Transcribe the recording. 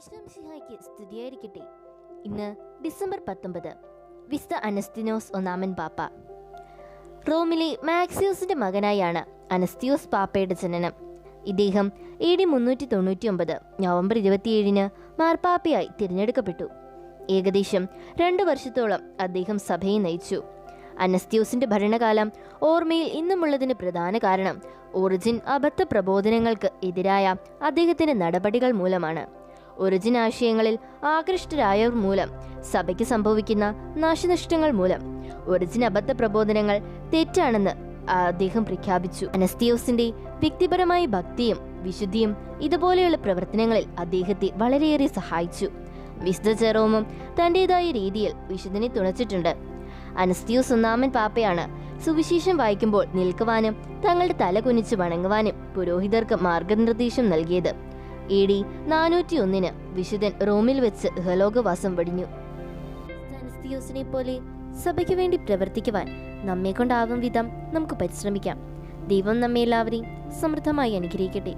ഈശ്വംസിഹായ്ക്ക് സ്തുതിയായിരിക്കട്ടെ ഇന്ന് ഡിസംബർ പത്തൊമ്പത്. വിസ്ത അനസ്തിനോസ് ഒന്നാമൻ പാപ്പ. റോമിലെ മാക്സിയോസിന്റെ മകനായാണ് അനസ്തിയോസ് പാപ്പയുടെ ജനനം. ഇദ്ദേഹം എ ഡി മുന്നൂറ്റി തൊണ്ണൂറ്റി ഒമ്പത് നവംബർ ഇരുപത്തിയേഴിന് മാർപ്പാപ്പയായി തിരഞ്ഞെടുക്കപ്പെട്ടു. ഏകദേശം രണ്ടു വർഷത്തോളം അദ്ദേഹം സഭയെ നയിച്ചു. അനസ്തിയോസിന്റെ ഭരണകാലം ഓർമ്മയിൽ ഇന്നുമുള്ളതിന് പ്രധാന കാരണം ഒറിജിൻ അബദ്ധ പ്രബോധനങ്ങൾക്ക് എതിരായ അദ്ദേഹത്തിന്റെ നടപടികൾ മൂലമാണ്. ഒറിജിൻ ആശയങ്ങളിൽ ആകൃഷ്ടരായവർ മൂലം സഭയ്ക്ക് സംഭവിക്കുന്ന നാശനഷ്ടങ്ങൾ മൂലം. ഒറിജിൻ അബദ്ധ പ്രബോധനങ്ങൾ തെറ്റാണെന്ന് അദ്ദേഹം പ്രഖ്യാപിച്ചു. അനസ്തിയോസിന്റെ വ്യക്തിപരമായ ഭക്തിയും വിശുദ്ധിയും ഇതുപോലെയുള്ള പ്രവർത്തനങ്ങളിൽ അദ്ദേഹത്തെ വളരെയേറെ സഹായിച്ചു. വിശുദ്ധ ചെറോമും തന്റേതായ രീതിയിൽ വിശുദ്ധനെ തുണച്ചിട്ടുണ്ട്. അനസ്തിയോസ് ഒന്നാമൻ പാപ്പയാണ്. സുവിശേഷം വായിക്കുമ്പോൾ നിൽക്കുവാനും തങ്ങളുടെ തല കുനിച്ച് വണങ്ങുവാനും പുരോഹിതർക്ക് മാർഗനിർദ്ദേശം നൽകിയത്. എ ഡി നാനൂറ്റിയൊന്നിന് വിശുദ്ധൻ റോമിൽ വെച്ച് ഇഹലോകവാസം വെടിഞ്ഞു. അനസ്തിയോസിനെ പോലെ സഭയ്ക്ക് വേണ്ടി പ്രവർത്തിക്കുവാൻ നമ്മെ കൊണ്ടാവും വിധം നമുക്ക് പരിശ്രമിക്കാം. ദൈവം നമ്മെ എല്ലാവരെയും സമൃദ്ധമായി അനുഗ്രഹിക്കട്ടെ.